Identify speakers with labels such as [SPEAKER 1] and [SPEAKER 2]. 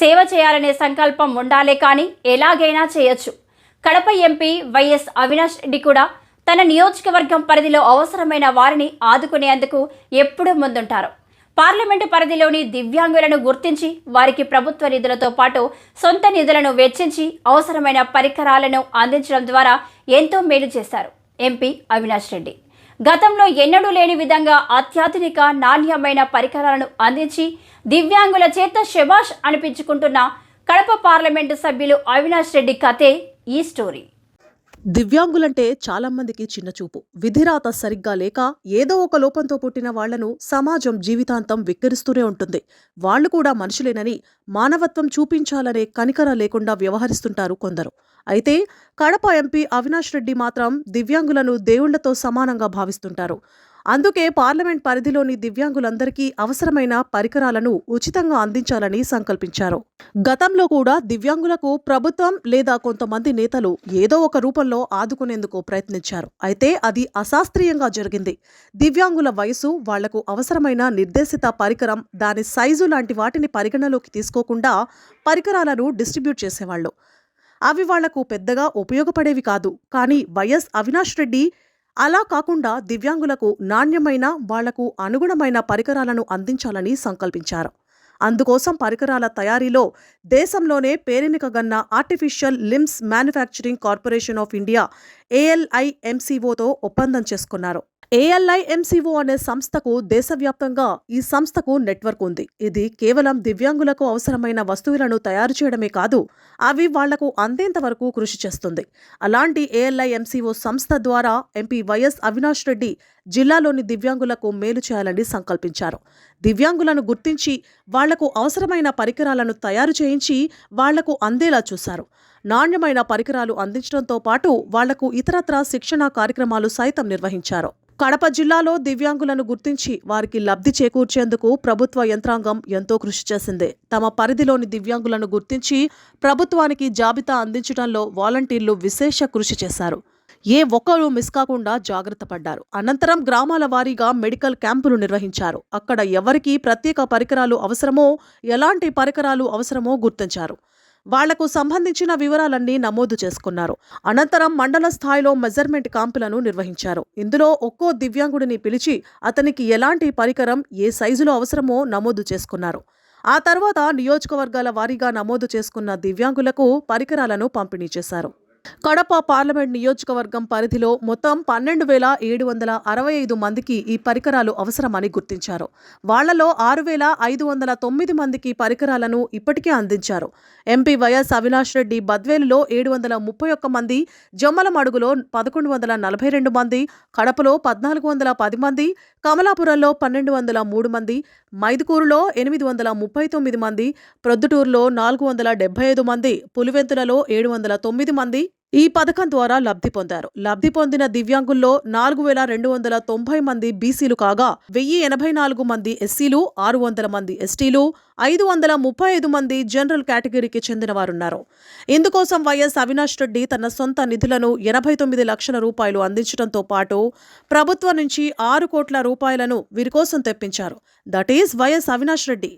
[SPEAKER 1] సేవ చేయాలనే సంకల్పం ఉండాలే కానీ ఎలాగైనా చేయొచ్చు. కడప ఎంపీ వైఎస్ అవినాష్ రెడ్డి కూడా తన నియోజకవర్గం పరిధిలో అవసరమైన వారిని ఆదుకునేందుకు ఎప్పుడూ ముందుంటారు. పార్లమెంటు పరిధిలోని దివ్యాంగులను గుర్తించి వారికి ప్రభుత్వ నిధులతో పాటు సొంత నిధులను వెచ్చించి అవసరమైన పరికరాలను అందించడం ద్వారా ఎంతో మేలు చేశారు ఎంపీ అవినాష్ రెడ్డి. గతంలో ఎన్నడూ లేని విధంగా అత్యాధునిక నాణ్యమైన పరికరాలను అందించి దివ్యాంగుల చేత శభాష్ అనిపించుకుంటున్న కడప పార్లమెంటు సభ్యులు అవినాష్ రెడ్డి కథే ఈ స్టోరీ.
[SPEAKER 2] దివ్యాంగులంటే చాలా మందికి చిన్నచూపు విధిరాత సరిగ్గా లేక ఏదో ఒక లోపంతో పుట్టిన వాళ్ళను సమాజం జీవితాంతం విక్కిరిస్తూనే ఉంటుంది. వాళ్ళు కూడా మనుషులేనని మానవత్వం చూపించాలనే కనికర లేకుండా వ్యవహరిస్తుంటారు కొందరు. అయితే కడప ఎంపీ అవినాష్ రెడ్డి మాత్రం దివ్యాంగులను దేవుళ్ళతో సమానంగా భావిస్తుంటారు. అందుకే పార్లమెంట్ పరిధిలోని దివ్యాంగులందరికీ అవసరమైన పరికరాలను ఉచితంగా అందించాలని సంకల్పించారు. గతంలో కూడా దివ్యాంగులకు ప్రభుత్వం లేదా కొంతమంది నేతలు ఏదో ఒక రూపంలో ఆదుకునేందుకు ప్రయత్నించారు. అయితే అది అశాస్త్రీయంగా జరిగింది. దివ్యాంగుల వయసు వాళ్ళకు అవసరమైన నిర్దేశిత పరికరం దాని సైజు లాంటి వాటిని పరిగణలోకి తీసుకోకుండా పరికరాలను డిస్ట్రిబ్యూట్ చేసేవాళ్ళు. అవి వాళ్ళకు పెద్దగా ఉపయోగపడేవి కాదు. కానీ వైఎస్ అవినాష్ రెడ్డి అలా కాకుండా దివ్యాంగులకు నాణ్యమైన వాళ్ళకు అనుగుణమైన పరికరాలను అందించాలని సంకల్పించారు. అందుకోసం పరికరాల తయారీలో దేశంలోనే పేరెనికగన్న artificial limbs manufacturing corporation of India ఏఎల్ఐఎంసీఓతో ఒప్పందం చేసుకున్నారు. ఏఎల్ఐఎంసీఓ అనే సంస్థకు దేశవ్యాప్తంగా ఈ సంస్థకు నెట్వర్క్ ఉంది. ఇది కేవలం దివ్యాంగులకు అవసరమైన వస్తువులను తయారు చేయడమే కాదు అవి వాళ్ళకు అందేంత వరకు కృషి చేస్తుంది. అలాంటి ఏఎల్ఐఎంసీఓ సంస్థ ద్వారా ఎంపీ వైఎస్ అవినాష్ రెడ్డి జిల్లాలోని దివ్యాంగులకు మేలు చేయాలని సంకల్పించారు. దివ్యాంగులను గుర్తించి వాళ్ళకు అవసరమైన పరికరాలను తయారు చేయించి వాళ్ళకు అందేలా చూశారు. నాణ్యమైన పరికరాలు అందించడంతో పాటు వాళ్ళకు ఇతరత్రా శిక్షణ కార్యక్రమాలు సైతం నిర్వహించారు. కడప జిల్లాలో దివ్యాంగులను గుర్తించి వారికి లబ్ధి చేకూర్చేందుకు ప్రభుత్వ యంత్రాంగం ఎంతో కృషి చేసింది. తమ పరిధిలోని దివ్యాంగులను గుర్తించి ప్రభుత్వానికి జాబితా అందించడంలో వాలంటీర్లు విశేష కృషి చేశారు. ఏ ఒక్కరూ మిస్ కాకుండా జాగ్రత్త పడ్డారు. అనంతరం గ్రామాల వారీగా మెడికల్ క్యాంపులు నిర్వహించారు. అక్కడ ఎవరికి ప్రత్యేక పరికరాలు అవసరమో ఎలాంటి పరికరాలు అవసరమో గుర్తించారు. వాళ్ళకు సంబంధించిన వివరాలన్నీ నమోదు చేసుకున్నారు. అనంతరం మండల స్థాయిలో మెజర్మెంట్ క్యాంపులను నిర్వహించారు. ఇందులో ఒక్కో దివ్యాంగుడిని పిలిచి అతనికి ఎలాంటి పరికరం ఏ సైజులో అవసరమో నమోదు చేసుకున్నారు. ఆ తర్వాత నియోజకవర్గాల వారీగా నమోదు చేసుకున్న దివ్యాంగులకు పరికరాలను పంపిణీ చేశారు. కడప పార్లమెంట్ నియోజకవర్గం పరిధిలో మొత్తం పన్నెండు వేల ఏడు వందల అరవై ఐదు మందికి ఈ పరికరాలు అవసరమని గుర్తించారు. వాళ్ళలో ఆరు వేల ఐదు వందల తొమ్మిది మందికి పరికరాలను ఇప్పటికే అందించారు. ఎంపీ వైఎస్ అవినాష్ రెడ్డి బద్వేలులో ఏడు వందల ముప్పై ఒక్క మంది జమ్మలమడుగులో పదకొండు వందల నలభై రెండు మంది కడపలో పద్నాలుగు వందల పది మంది కమలాపురంలో పన్నెండు వందల మూడు మంది మైదుకూరులో ఎనిమిది వందల ముప్పై తొమ్మిది మంది ప్రొద్దుటూరులో నాలుగు వందల డెబ్బై ఐదు మంది పులివెంతులలో ఏడు వందల తొమ్మిది మంది ఈ పథకం ద్వారా లబ్ధి పొందారు. లబ్ధి పొందిన దివ్యాంగుల్లో నాలుగు వేల రెండు వందల తొంభై మంది బీసీలు కాగా వెయ్యి ఎనభై నాలుగు మంది ఎస్సీలు ఆరు వందల మంది ఎస్టీలు ఐదు వందల ముప్పై ఐదు మంది జనరల్ కేటగిరీకి చెందినవారున్నారు. ఇందుకోసం వైఎస్ అవినాష్ రెడ్డి తన సొంత నిధులను ఎనభై తొమ్మిది లక్షల రూపాయలు అందించడంతో పాటు ప్రభుత్వం నుంచి ఆరు కోట్ల రూపాయలను వీరి కోసం తెప్పించారు. That is YS Avinash Reddy.